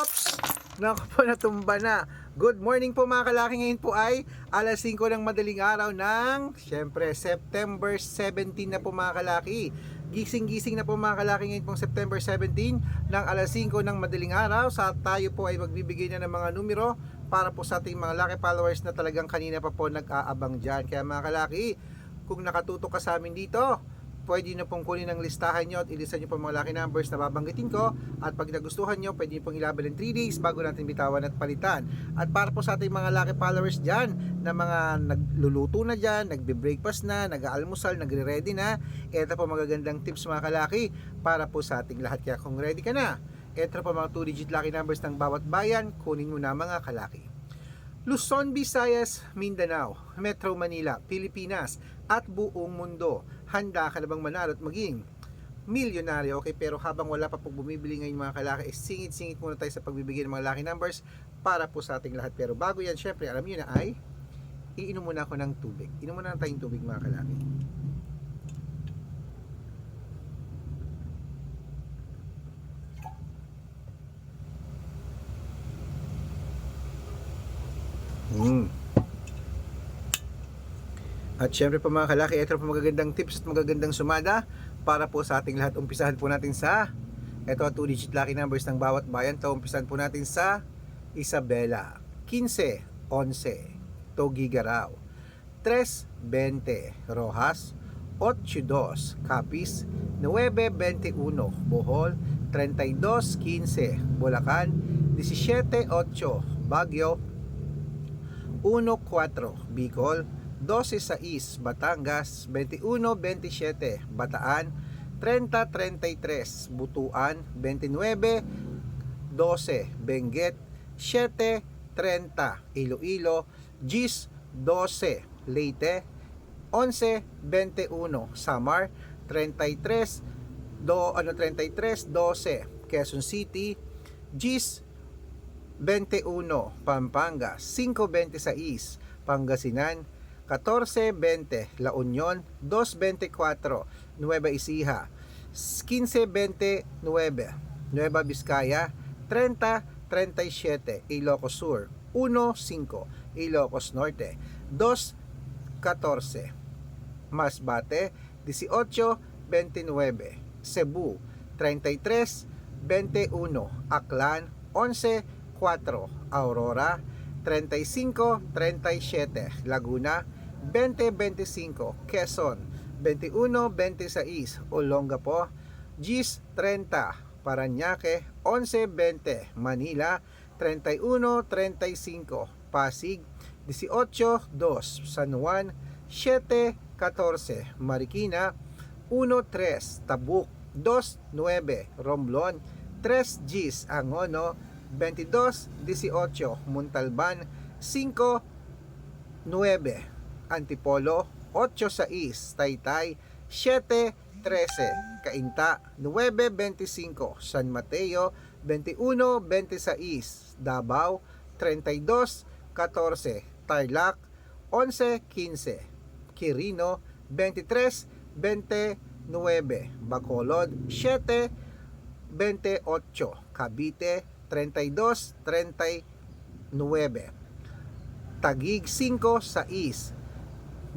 Oops! Naku po, natumba na. Good morning po mga kalaki. Ngayon po ay alas 5 ng madaling araw ng, syempre, September 17 na po mga kalaki. Gising-gising na po mga kalaki ngayon pong September 17 ng alas 5 ng madaling araw. Sa tayo po ay magbibigay na ng mga numero para po sa ating mga lucky followers na talagang kanina pa po nag-aabang dyan. Kaya mga kalaki, kung nakatutok ka sa amin dito, pwede nyo pong kunin ang listahan nyo at ilisan nyo po mga lucky numbers na babanggitin ko. At pag nagustuhan nyo, pwede nyo pong ilaban ng 3 days bago natin bitawan at palitan. At para po sa ating mga lucky followers dyan na mga nagluluto na dyan, nagbe-breakfast na, nag-aalmusal, nagre-ready na ito po magagandang tips mga kalaki para po sa ating lahat. Kaya kung ready ka na ito po mga 2 digit lucky numbers ng bawat bayan kunin mo na mga kalaki Luzon, Visayas, Mindanao, Metro Manila, Pilipinas, at buong mundo. Handa ka na bang manalo at maging milyonaryo? Okay, pero habang wala pa po bumibili ngayon mga kalaki, eh, singit-singit muna tayo sa pagbibigay ng mga lucky numbers para po sa ating lahat. Pero bago yan, syempre, alam niyo na ay, iinom muna ako ng tubig. Inom muna na tayong tubig mga kalaki. Mm. At syempre po mga kalaki, ito po magagandang tips at magagandang sumada para po sa ating lahat. Umpisahan po natin sa ito 2 digit lucky numbers ng bawat bayan. Ito umpisahan po natin sa Isabela, 15, 11, Togigaraw, 3, 20, Rojas, 8-2, Capiz, 9-21, Bohol, 32-15, Bulacan, 17-8, Baguio, 1-4 Bicol, 12-6 Batangas, 21-27 Bataan, 30-33 Butuan, 29-12 Benguet, 7-30 Iloilo, Gis 12 Leyte, 11-21 Samar, 33 do ano 33 12 Quezon City, Gis 21 Pampanga, 5.26 Pangasinan, 14.20 La Union, 2.24 Nueva Ecija, 15.29 Nueva Vizcaya, 30.37 Ilocos Sur, 1.5 Ilocos Norte, 2.14 Masbate, 18.29 Cebu, 33.21 Aklan, 11 4 Aurora 35-37 Laguna 20-25 Quezon 21-26 Olongapo Gis 30 Paranaque 11-20 Manila 31-35 Pasig 18-2 San Juan 7-14 Marikina 1-3 Tabuk 2-9 Romblon 3 Gis Angono 22-18 Muntalban 5-9 Antipolo. 8-6 Taytay. 7-13 Cainta. 9-25 San Mateo. 21-26 Davao. 32-14 Tarlac. 11-15 Quirino. 23-29 Bacolod. 7-28 Cavite 32-39 Tagig 5-6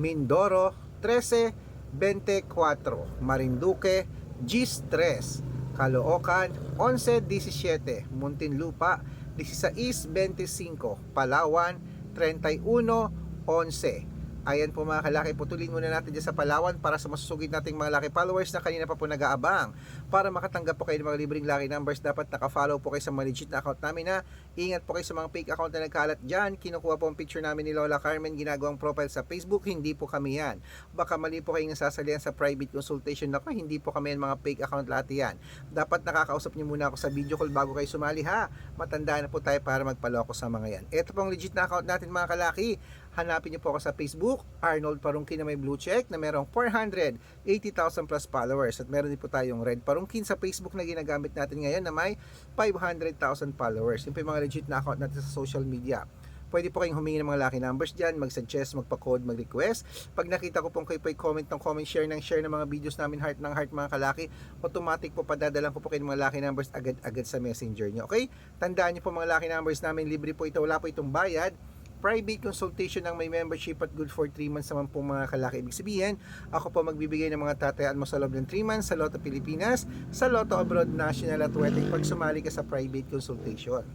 Mindoro 13-24 Marinduque Gis 3 Caloocan 11-17 Muntinlupa 16-25 Palawan 31-11 Ayan po mga kalaki, putulin muna natin dyan sa Palawan para sa masusugid nating mga laki followers na kanina pa po nag-aabang. Para makatanggap po kayo ng mga libreng lucky numbers, dapat naka-follow po kayo sa mga legit na account namin na ingat po kayo sa mga fake account na nagkalat dyan. Kinukuha po ang picture namin ni Lola Carmen, ginagawang profile sa Facebook, hindi po kami yan. Baka mali po kayong sasalihan sa private consultation na hindi po kami yan mga fake account lahat yan. Dapat nakakausap niyo muna ako sa video call bago kayo sumali ha. Matanda na po tayo para magpaloko sa mga yan. Ito pong legit na account natin mga kalaki hanapin niyo po ako sa Facebook, Arnold Parungkin na may blue check na merong 480,000 plus followers at meron din po tayong Red Parungkin sa Facebook na ginagamit natin ngayon na may 500,000 followers. Yun po yung mga legit na account natin sa social media. Pwede po kayong humingi ng mga lucky numbers dyan, mag-suggest, magpa-code, mag-request. Pag nakita ko pong kayo po comment ng comment, share ng share ng mga videos namin, heart ng heart mga kalaki, automatic po padadalan ko po kayo ng mga lucky numbers agad-agad sa messenger nyo. Okay? Tandaan nyo po mga lucky numbers namin, libre po ito, wala po itong bayad private consultation ng may membership at good for 3 months naman po mga kalaki. Ibig sabihin, ako po magbibigay ng mga tatayaan mo sa loob ng 3 months sa Lotto Pilipinas, sa Lotto Abroad National at Wedding pag sumali ka sa private consultation.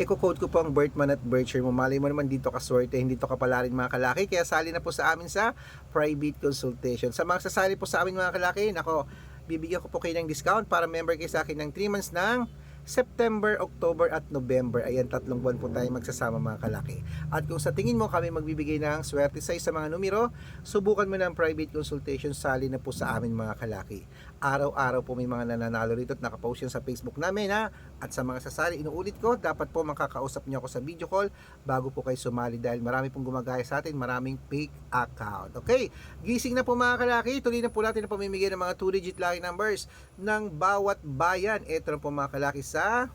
Iko-code ko po ang birth month at birth year mo. Malay mo naman dito ka swerte, hindi to kapala rin mga kalaki. Kaya sali na po sa amin sa private consultation. Sa mga sasali po sa amin mga kalaki, nako, bibigyan ko po kayo ng discount para member kayo sa akin ng 3 months ng September, October at November. Ayan, tatlong buwan po tayo magsasama mga kalaki. At kung sa tingin mo kami magbibigay ng swerte sa sa mga numero, subukan mo ng private consultation, sali na po sa amin mga kalaki. Araw-araw po may mga nananalo rito at nakapost yan sa Facebook namin ha. At sa mga sasali, inuulit ko, dapat po makakausap niyo ako sa video call bago po kayo sumali dahil marami pong gumagaya sa atin, maraming fake account. Okay, gising na po mga kalaki, tuloy na po natin na pamimigay ng mga 2-digit lucky numbers ng bawat bayan. Ito na po mga kalaki sa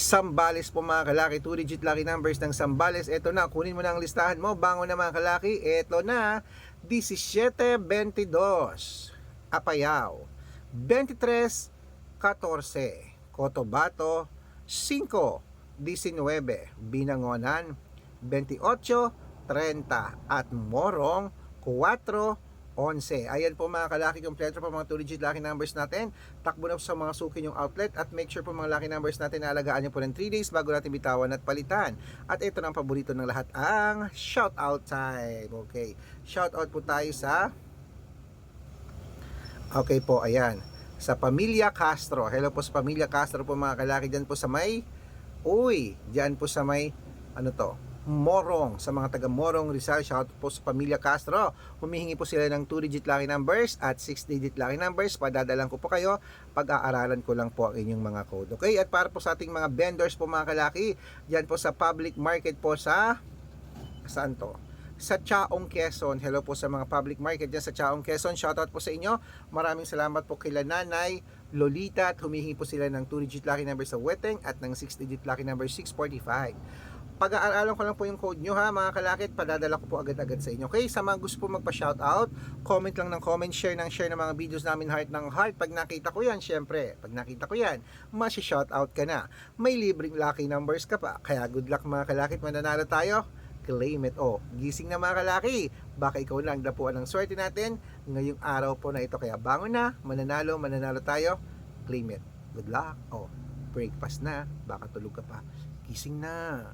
Sambales po mga kalaki, 2-digit lucky numbers ng Sambales. Ito na, kunin mo na ang listahan mo. Bango na mga kalaki, ito na, 1722, Apayao, 23, 14, Cotabato, 5, 19, Binangonan, 28, 30, at Morong, 4, 11. Ayan po mga kalaki kompleto po mga 2-digit lucky numbers natin. Takbo na po sa mga suki yung outlet at make sure po mga lucky numbers natin na alagaan nyo po ng 3 days bago natin bitawan at palitan. At ito na ang paborito ng lahat, ang shout out time. Okay, shout out po tayo sa Okay po, ayan. Sa Pamilya Castro. Hello po sa Pamilya Castro po mga kalaki dyan po sa may Uy, dyan po sa may ano to? Morong, sa mga taga Morong Rizal, shout out po sa Pamilya Castro. Humihingi po sila ng 2-digit lucky numbers at 6-digit lucky numbers. Padadalan ko po kayo. Pag-aaralan ko lang po ang inyong mga code. Okay? At para po sa ating mga vendors po mga kalaki, dyan po sa public market po sa saan to? Sa Chaong Quezon. Hello po sa mga public market dyan sa Chaong Quezon. Shoutout po sa inyo. Maraming salamat po kila Nanay, Lolita at humihingi po sila ng 2-digit lucky number sa Weteng at ng 6-digit lucky number 645 pag-aaralan ko lang po yung code nyo ha mga kalakit. Padadala ko po agad-agad sa inyo. Okay sa mga gusto po magpa-shoutout comment lang ng comment share ng share ng mga videos namin heart ng heart. Pag nakita ko yan syempre pag nakita ko yan masi-shoutout ka na. May libreng lucky numbers ka pa. Kaya good luck mga kalakit. Mananalo tayo claim it. Oh gising na mga kalaki. Baka ikaw lang dapuan ng swerte natin ngayong araw po na ito. Kaya bangon na mananalo mananalo tayo. Claim it. Good luck. Oh breakfast na. Baka tulog ka pa. Gising na